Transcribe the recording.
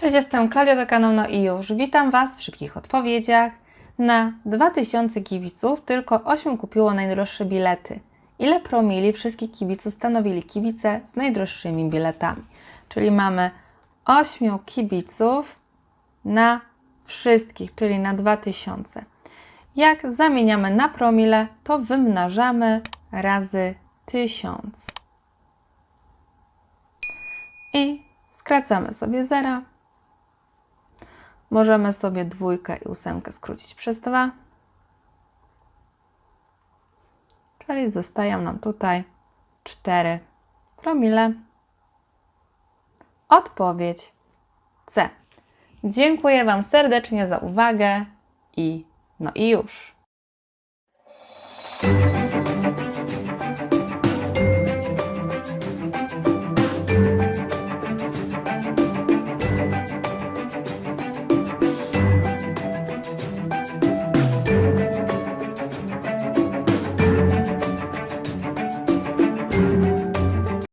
Cześć, jestem Klaudia do kanału No i już. Witam Was w szybkich odpowiedziach. Na 2000 kibiców tylko 8 kupiło najdroższe bilety. Ile promili wszystkich kibiców stanowili kibice z najdroższymi biletami? Czyli mamy 8 kibiców na wszystkich, czyli na 2000. Jak zamieniamy na promile, to wymnażamy razy 1000. I skracamy sobie zera. Możemy sobie dwójkę i ósemkę skrócić przez dwa, Czyli zostają nam tutaj 4 promile. Odpowiedź C. Dziękuję Wam serdecznie za uwagę i no i już.